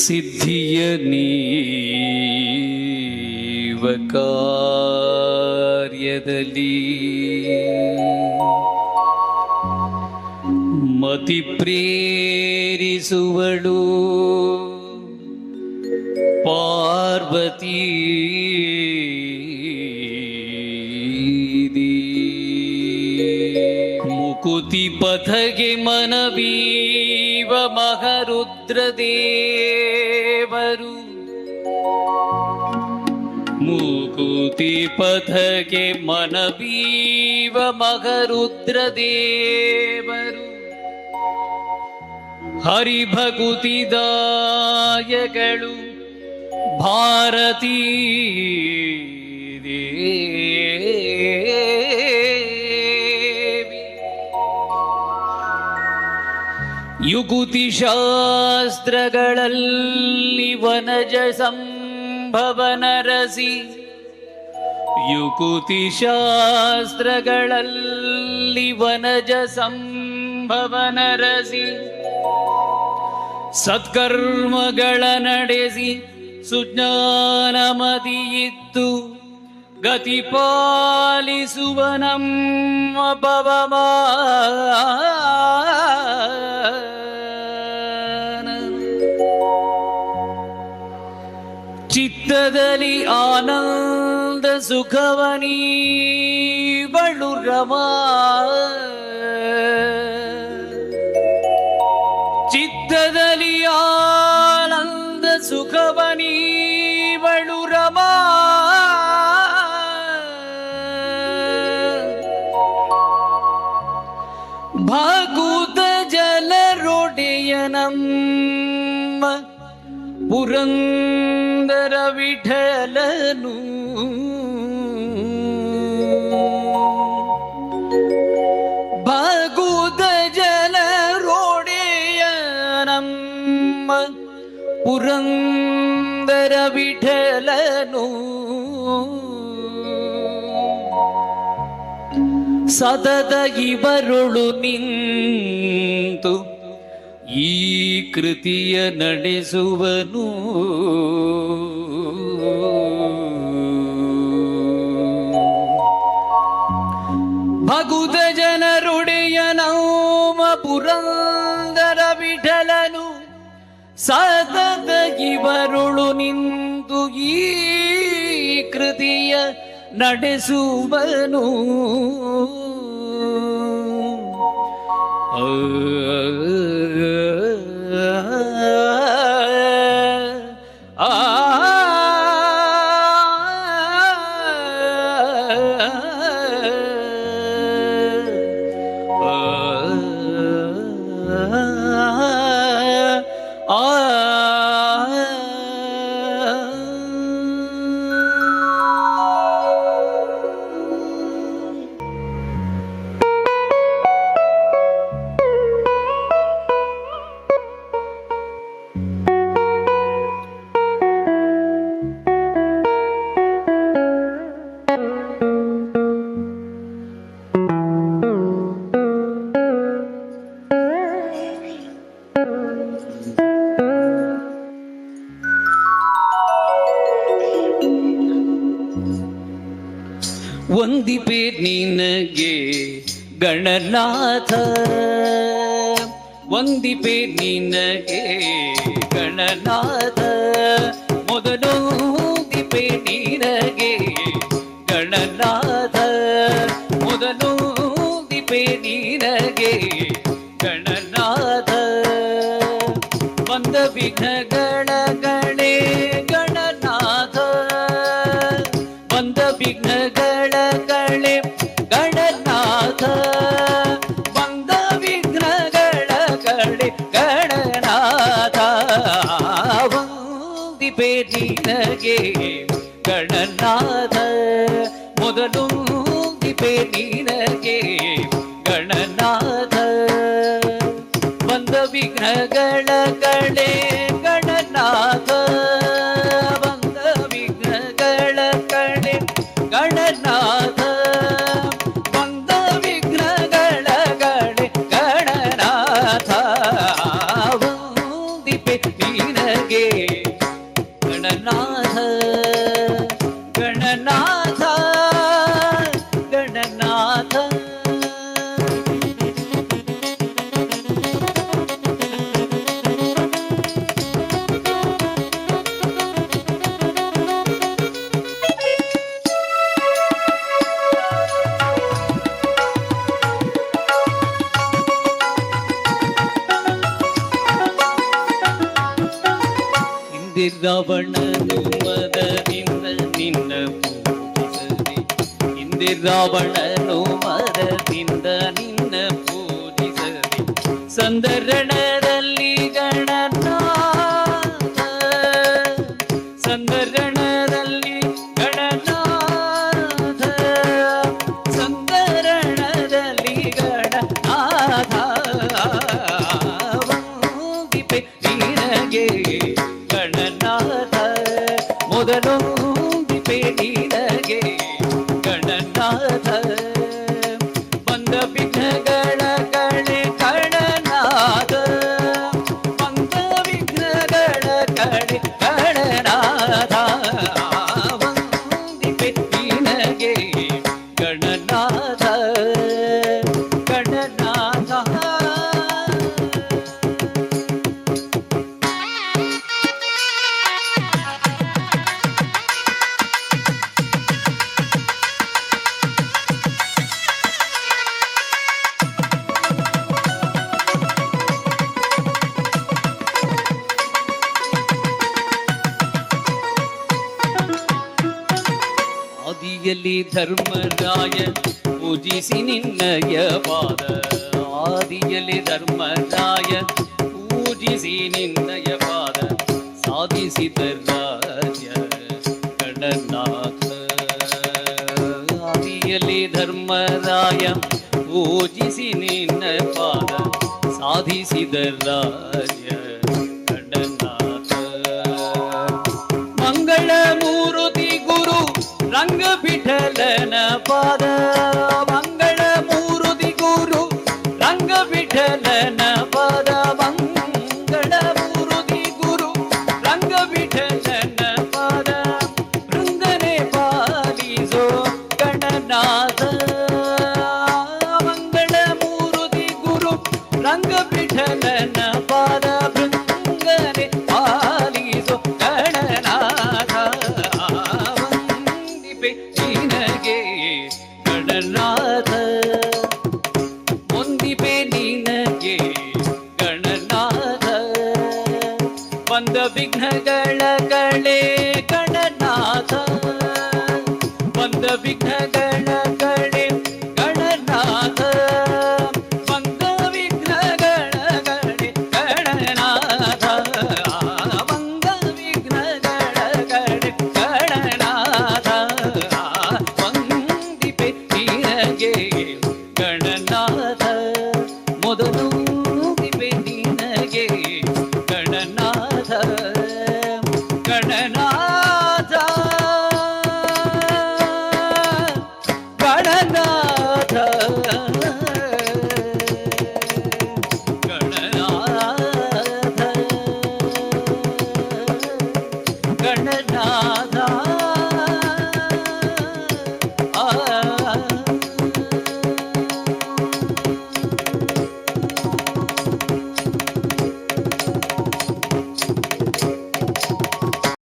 ಸಿದ್ಧಿಯ ನೀವ ಕಾರ್ಯದಲ್ಲಿ ಮತಿ ಪ್ರೇರಿಸುವಳು ಪಾರ್ವತಿ ಮುಕುತಿ ಪಥಗೆ ಮನವೀವ ಮಹರುದ್ರದೇವರು. ಮುಕುತಿ ಪಥಗೆ ಮನಬೀವ ಮಹರುದ್ರದೇವರು. ಹರಿಭಗುತಿದಾಯಗಳು ಭಾರತೀ ಯುಗುತಿ ಶಾಸ್ತ್ರಗಳಲ್ಲಿ ವನಜ ಸಂಭವನರಸಿ. ಯುಕುತಿ ಶಾಸ್ತ್ರಗಳಲ್ಲಿ ವನಜ ಸಂಭವನರಸಿ. ಸತ್ಕರ್ಮಗಳ ನಡೆಸಿ ಸುಜ್ಞಾನಮತಿಯಿತ್ತು. ಗತಿ ಪಾಲಿಸುವ ನಮ್ಮ ಚಿತ್ತದಲ್ಲಿ ಆನಂದ ಸುಖವನೀ ಬಳು ರಮಾ ಚಿತ್ತದಲ್ಲಿ ಆನಂದ ಸುಖವನೀ ಬಳು ರಮಾ ಭಾಗೂತ ಜಲರೊಡೆಯನಮ್ಮ ಪುರಂದರ ವಿಠಲನು ಭಾಗೂತ ಜಲರೊಡೆಯನಮ್ಮ ಪುರಂದರ ವಿಠಲನು ಸದದ ಇವರುಳು ನಿಂತು ಈ ಕೃತಿಯ ನಡೆಸುವನು ಭಗುದ ಜನರುಡೆಯ ನೌಮ ಪುರಂದರ ವಿಠಲನು ಸತತ ಇವರುಳು ನಿಂತು ಈ ಕೃತಿಯ ನಡೆಸುವನು. ಆ ವಂದಿಪೆ ನಿನಗೆ ಗಣನಾಥ. ವಂದಿಪೆ ನಿನಗೆ ಗಣನಾಥ. ಮೊದಲು ದಿಪೆ ನಿನಗೆ ಗಣನಾಥ. ಮೊದಲು ದಿಪೆ ನಿನಗೆ ಗಣನಾಥ. ಬಂದ ವಿಘ್ನಗಳ ವಂದಿಪೆ ನಿನಗೆ ಗಣನಾಥ ಮೊದಲು ದಿಪೆ ನಿನಗೆ ಗಣನಾಥ ಬಂದ ವಿಘ್ನಗಳ ಕಳೆ கணநாத கணநாத திரவண ಇಂದಿರಾವಣನು ಮದದಿಂದ ನಿನ್ನ ಪೂಜಿಸದೆ ಸಂದರಣದಲ್ಲಿ ಆದಿಯಲ್ಲಿ ಧರ್ಮರಾಯ ಪೂಜಿಸಿ ನಿನ್ನಯ ಪಾದ ಆದಿಯಲ್ಲಿ ಧರ್ಮರಾಯ ಪೂಜಿಸಿ ನಿನ್ನಯ ಪಾದ ಸಾಧಿಸಿದ ರಾಜ್ಯ ಗಣನಾಥ ಆದಿಯಲ್ಲಿ ಧರ್ಮರಾಯ ಪೂಜಿಸಿ ನಿನ್ನ ಪಾದ ಸಾಧಿಸಿದ ರಾಜ್ಯ ರಂಗ ಬಿಠಲನ ಪಾದ ಮಂಗಳ ಮೂರುತಿ ಗುರು ರಂಗ ಬಿಠಲನ ಪಾದ ಮಂಗಳ ಮೂರುತಿ ಗುರು ರಂಗ ಬಿಠಲನ ಪಾದ ಬೃಂದನೆ ಪಾಲಿಸೋ ಗಣನಾಥ ಗಣನಾಥ